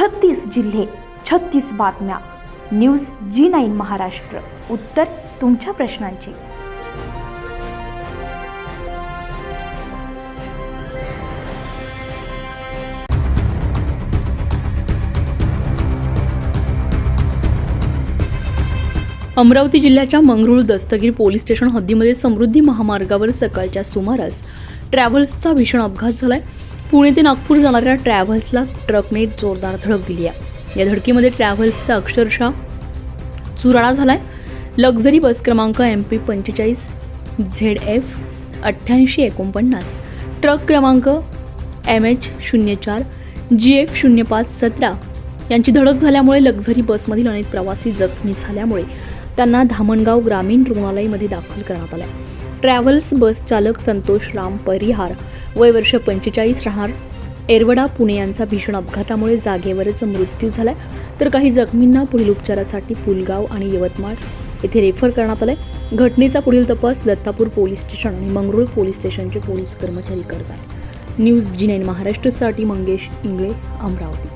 छत्तीस जिल्हे छत्तीस बातम्या. News G nine Maharashtra. उत्तर तुमच्या प्रश्नांची. अमरावती जिल्ह्याच्या मंगरुळ दस्तगीर पोलीस स्टेशन हद्दीमध्ये समृद्धी महामार्गावर सकाळच्या सुमारास ट्रॅव्हल्सचा भीषण अपघात झालाय. पुणे ते नागपूर जाणाऱ्या ट्रॅव्हल्सला ट्रकने जोरदार धडक दिली आहे. या धडकीमध्ये ट्रॅव्हल्सचा अक्षरशः चुराडा झालाय. लक्झरी बस क्रमांक एम पी पंचेचाळीस झेड एफ अठ्ठ्याऐंशी एकोणपन्नास ट्रक क्रमांक एम एच शून्य चार जी एफ शून्य पाच सतरा यांची धडक झाल्यामुळे लक्झरी बसमधील अनेक प्रवासी जखमी झाल्यामुळे त्यांना धामणगाव ग्रामीण रुग्णालयामध्ये दाखल करण्यात आलं ट्रॅव्हल्स बस चालक संतोष राम परिहार वय वर्ष पंचेचाळीस राहणार. एरवडा पुणे यांचा भीषण अपघातामुळे जागेवरच मृत्यू झालाय. तर काही जखमींना पुढील उपचारासाठी पुलगाव आणि यवतमाळ येथे रेफर करण्यात आलंय. घटनेचा पुढील तपास दत्तापूर पोलीस स्टेशन आणि मंगरुळ पोलीस स्टेशनचे पोलीस कर्मचारी करतात. न्यूज जी नाईन महाराष्ट्रसाठी मंगेश इंगळे अमरावती.